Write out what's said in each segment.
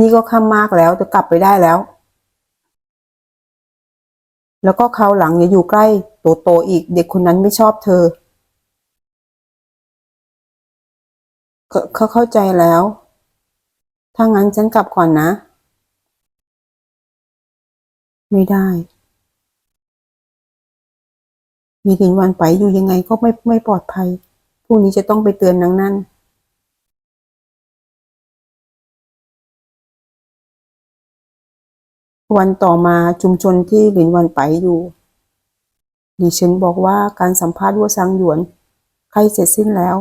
นี่ก็ค่ำมากแล้วจะกลับไปได้แล้ว แล้วก็คราหลังอย่าอยู่ใกล้โตโตอีก เด็กคนนั้นไม่ชอบเธอเขาเขาเข้าใจแล้ว ถ้างั้นฉันกลับก่อนนะ ไม่ได้ มีถึงวันไปอยู่ยังไงก็ไม่ไม่ปลอดภัยพรุ่งนี้จะต้องไปเตือนนางนั่น วันต่อมาชุมชนที่หลินวันไปอยู่ดิฉันบอกว่าการสัมภาษณ์วัวซังหยวนใกล้เสร็จสิ้นแล้ว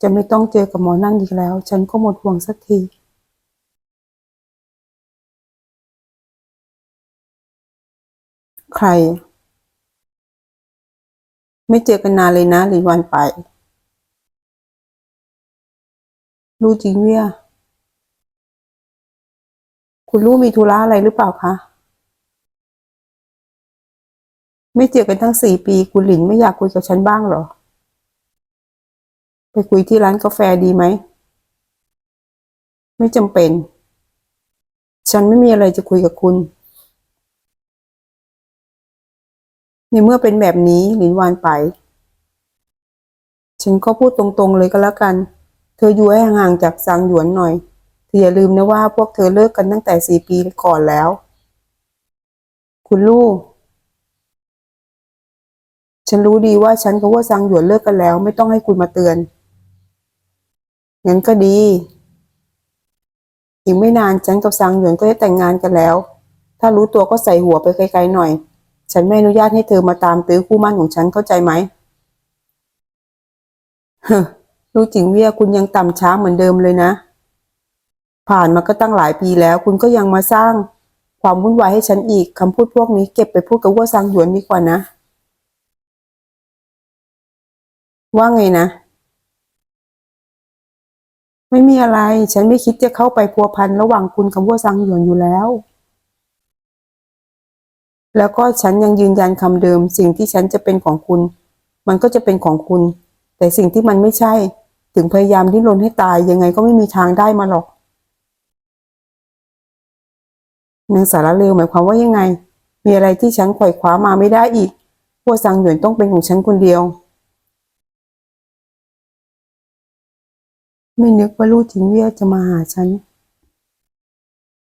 จะไม่ต้องเจอกับหมอนั่นอีกแล้ว ฉันก็หมดห่วงสักทีใคร ไม่เจอกันนานเลยนะหลินวันไป รู้จริงเวีย คุณรู้มีธุระอะไรหรือเปล่าคะ ไม่เจอกันทั้งสี่ปี คุณหลินไม่อยากคุยกับฉันบ้างเหรอ ไปคุยที่ร้านกาแฟดีไหม ไม่จำเป็น ฉันไม่มีอะไรจะคุยกับคุณ ในเมื่อเป็นแบบนี้หลินวานไป ฉันก็พูดตรงๆเลยก็แล้วกัน เธออยู่ให้ห่างจากซางหยวนหน่อย ออย่าลืมนะว่าพวกเธอเลิกกันตั้งแต่สี่ปีก่อนแล้ว คุณลูก ฉันรู้ดีว่าฉันกับว่าซางหยวนเลิกกันแล้ว ไม่ต้องให้คุณมาเตือน งั้นก็ดี อีกไม่นานฉันกับซางหยวนก็จะแต่งงานกันแล้ว ถ้ารู้ตัวก็ใส่หัวไปไกลๆหน่อย ฉันไม่อนุญาตให้เธอมาตามตื้อคู่มั่นของฉันเข้าใจไหมเฮ้อรู้จริงเวียคุณยังต่ำช้าเหมือนเดิมเลยนะ ผ่านมาก็ตั้งหลายปีแล้ว คุณก็ยังมาสร้างความวุ่นวายให้ฉันอีกคำพูดพวกนี้เก็บไปพูดกับวัวซางหยวนดีกว่านะ ว่าไงนะ ไม่มีอะไร ฉันไม่คิดจะเข้าไปพัวพันระหว่างคุณกับวัวซางหยวนอยู่แล้ว แล้วก็ฉันยังยืนยันคำเดิม สิ่งที่ฉันจะเป็นของคุณ มันก็จะเป็นของคุณ แต่สิ่งที่มันไม่ใช่ ถึงพยายามดิ้นรนให้ตายยังไงก็ไม่มีทางได้มาหรอก นางสารเลวหมายความว่ายังไง มีอะไรที่ฉันไขว่คว้ามาไม่ได้อีกพวกซางหยวนต้องเป็นของฉันคนเดียว ไม่นึกว่าลู่จิงเวียจะมาหาฉัน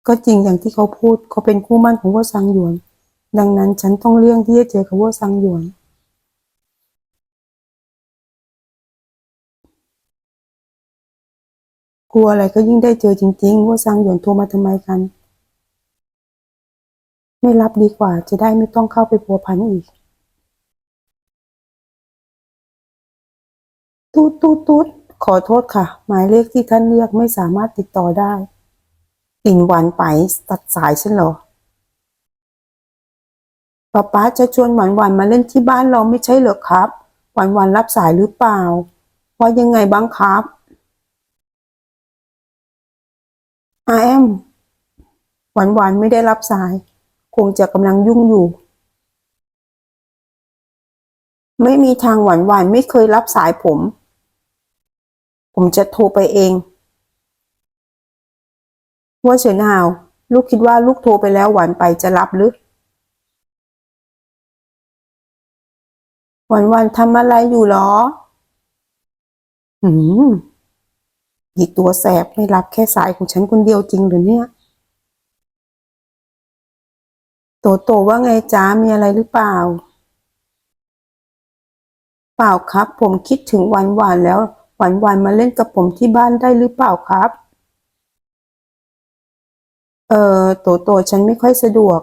ก็จริงอย่างที่เขาพูดเขาเป็นคู่มั่นของวัวซังหยวน ดังนั้นฉันต้องเลี่ยงที่จะเจอกับวัวซังหยวนกลัวอะไรก็ยิ่งได้เจอจริงๆ ว่าซังหยวนโทรมาทำไมกัน ไม่รับดีกว่า จะได้ไม่ต้องเข้าไปพัวพันอีก ตูดตูดตูดขอโทษค่ะ หมายเลขที่ท่านเรียกไม่สามารถติดต่อได้อินหวานไปตัดสายฉันเหรอป๊าป๊าจะชวนหวานหวานมาเล่นที่บ้านเราไม่ใช่เหรอครับ หวานหวานรับสายหรือเปล่า ว่ายังไงบ้างครับอาแอมหวานหวานไม่ได้รับสาย คงจะกำลังยุ่งอยู่ ไม่มีทางหวานหวานไม่เคยรับสายผม ผมจะโทรไปเอง ว่าเฉินหาว ลูกคิดว่าลูกโทรไปแล้วหวานไปจะรับหรือหวานหวานทำอะไรอยู่หรอ หืมอีตัวแสบไม่รับแค่สายของฉันคนเดียวจริงหรือเนี่ย โตโตว่าไงจ้ามีอะไรหรือเปล่า เปล่าครับ ผมคิดถึงหวานหวานแล้วหวานหวานมาเล่นกับผมที่บ้านได้หรือเปล่าครับ เออโตโตฉันไม่ค่อยสะดวก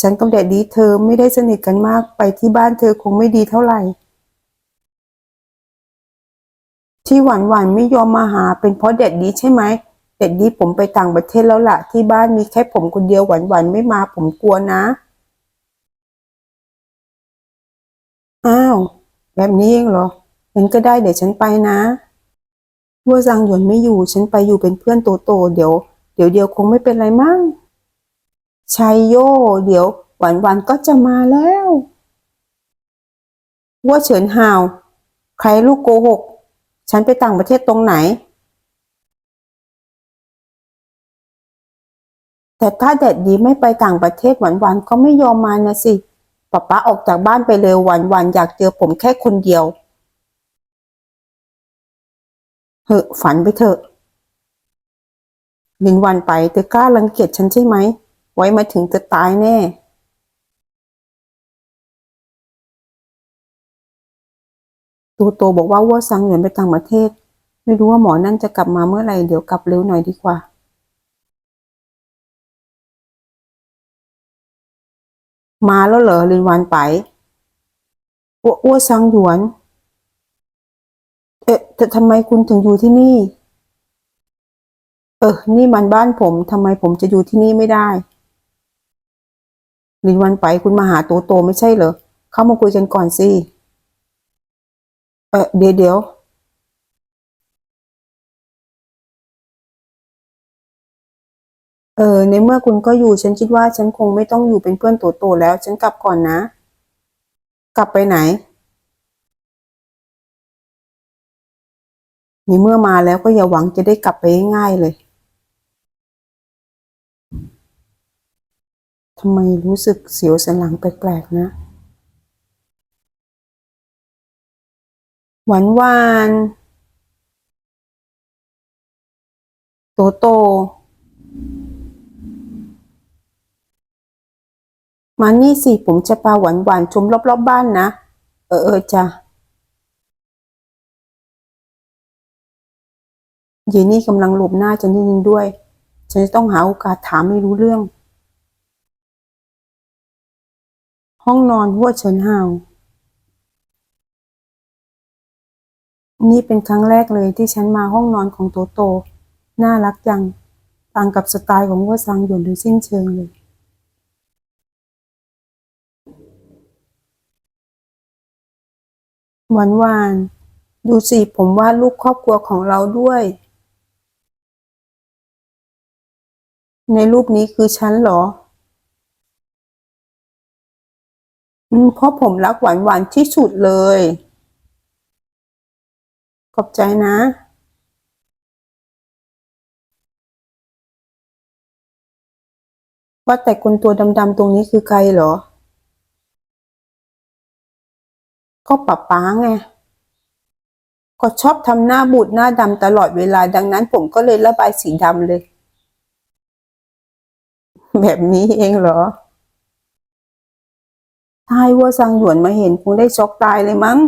ฉันกับแดดดีเธอไม่ได้สนิทกันมากไปที่บ้านเธอคงไม่ดีเท่าไหร่ ที่หวานหวานไม่ยอมมาหาเป็นเพราะแดดดีใช่ไหม แดดดีผมไปต่างประเทศแล้วล่ะ ที่บ้านมีแค่ผมคนเดียวหวานหวานไม่มาผมกลัวนะ อ้าว แบบนี้เองเหรองั้นก็ได้เดี๋ยวฉันไปนะวัวซังหยวนไม่อยู่ฉันไปอยู่เป็นเพื่อนโตโตเดี๋ยว เดี๋ยวเดียวคงไม่เป็นไรมั้งชัยโยเดี๋ยว หวานหวานก็จะมาแล้ววัวเฉินหาว ใครลูกโกหก ฉันไปต่างประเทศตรงไหน แต่ถ้าแดดดีไม่ไปต่างประเทศวันๆก็ไม่ยอมมานะสิป๊าป๊าออกจากบ้านไปเร็วหวันๆอยากเจอผมแค่คนเดียวเหอะฝันไปเถอะลินวันไปเธอกล้ารังเกียจฉันใช่ไหม ไว้มาถึงจะตายแน่ตูโตบอกว่าวัวซังเหวียนไปต่างประเทศ ไม่รู้ว่าหมอนั่นจะกลับมาเมื่อไหร่เดี๋ยวกลับเร็วหน่อยดีกว่า มาแล้วเหรอลินวันไปอ้วอ้วซังหยวน เอ๊ะแต่ทำไมคุณถึงอยู่ที่นี่ เออ นี่มันบ้านผมทำไมผมจะอยู่ที่นี่ไม่ได้ลินวันไปคุณมาหาโตโตไม่ใช่เหรอ เข้ามาคุยกันก่อนสิ เออเดี๋ยวเดี๋ยว เออ ในเมื่อคุณก็อยู่ ฉันคิดว่าฉันคงไม่ต้องอยู่เป็นเพื่อนโตโตแล้ว ฉันกลับก่อนนะ กลับไปไหน ในเมื่อมาแล้วก็อย่าหวังจะได้กลับไปง่ายเลยทำไมรู้สึกเสียวสันหลังแปลกๆนะ หวานหวานโตโต มานี่สิผมจะพาหวานหวานชมรอบๆบบ้านนะ เออเออจ้ะเยนี่กำลังหลบหน้าฉันจริงๆด้วย ฉันจะต้องหาโอกาสถามไม่รู้เรื่อง ห้องนอนหัวเฉินฮาวนี่เป็นครั้งแรกเลยที่ฉันมาห้องนอนของโตโต น่ารักจังต่างกับสไตล์ของวัวซังหยวนโดยสิ้นเชิงเลย หวานหวานดูสิผมวาดรูปครอบครัวของเราด้วย ในรูปนี้คือฉันเหรอ อืมเพราะผมรักหวานหวานที่สุดเลย ขอบใจนะ ว่าแต่คนตัวดำๆตรงนี้คือใครเหรอ ก็ป๊าป๊าไงก็ชอบทำหน้าบูดหน้าดำตลอดเวลาดังนั้น ผมก็เลยระบายสีดำเลย แบบนี้เองเหรอถ้าให้วัวสังหยวนมาเห็นคงได้ช็อกตายเลยมั้ง